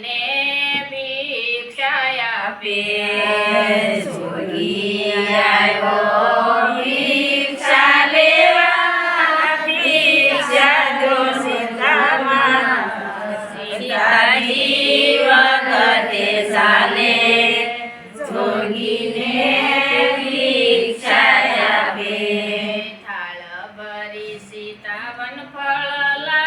ને ભિક્ષા આપે. જોગી આવ્યો ભિક્ષા લેવા. ભિક્ષા જો સીતામાં. સીતાજી વખતે ચાલે. જોગીને થાળ ભરી સીતાવન ફળ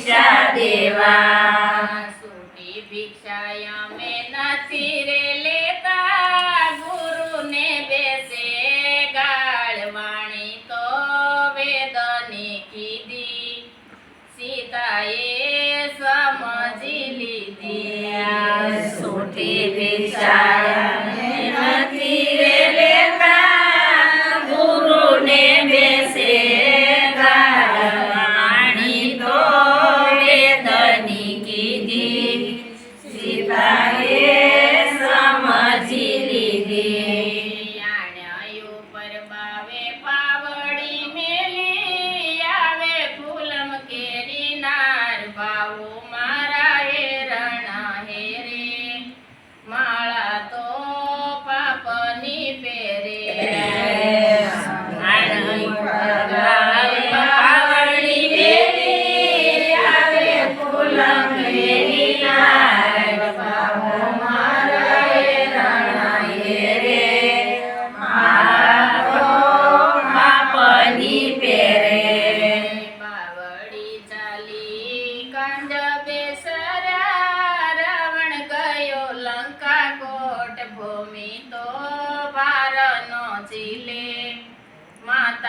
ભિક્ષા દેવા સૂટી ભિક્ષા અમે નથી રે લેતા ગુરુને બેસે ગાળવાણી તો વેદની કીધી સીતાએ સમજી લીધી સૂટી ભિક્ષા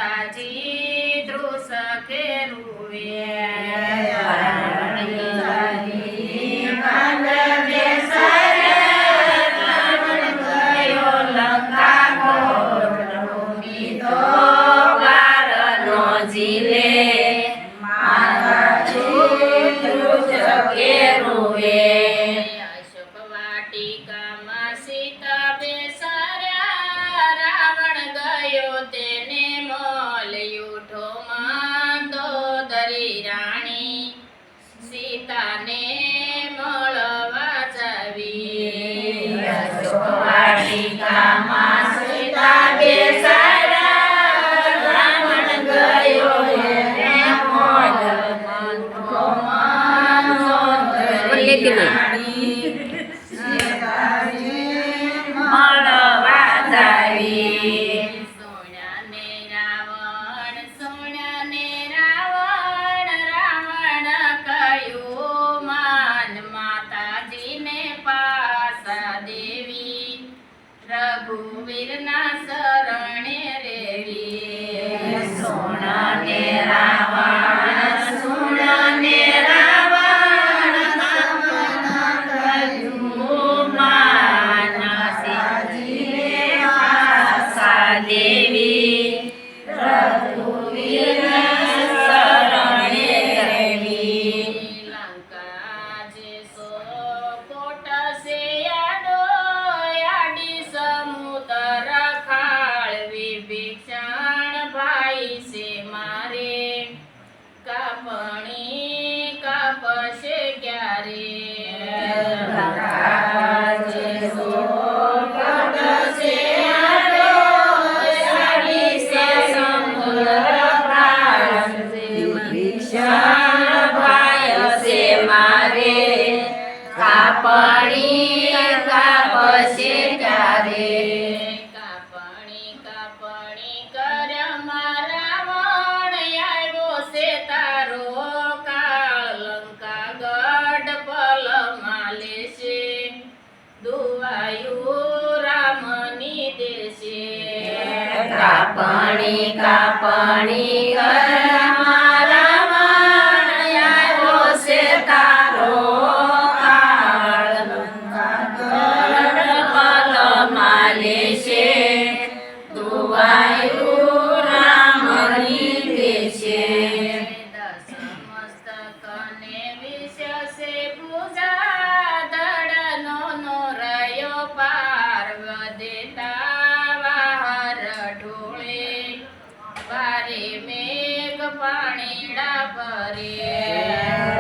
માતાજી ધ્રુસખે રૂવે ติกามา personas કાપણી કાપશે ત્યારે. કાપણી કાપણી કર મારા વણ આવ્યો છે તારો કાળ. લંકા ગઢ પલ માલે છે. દુવાયું રામની દેશે. કાપણી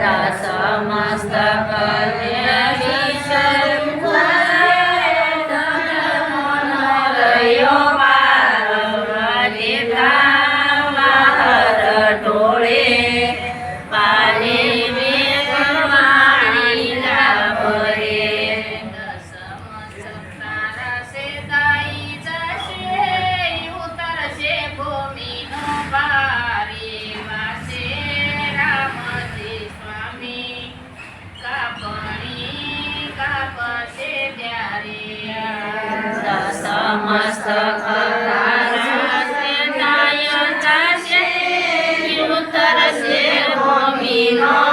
Sarva-dasa-mastaka नमस्तकराय तस्य ऋतरस्य भूमिनो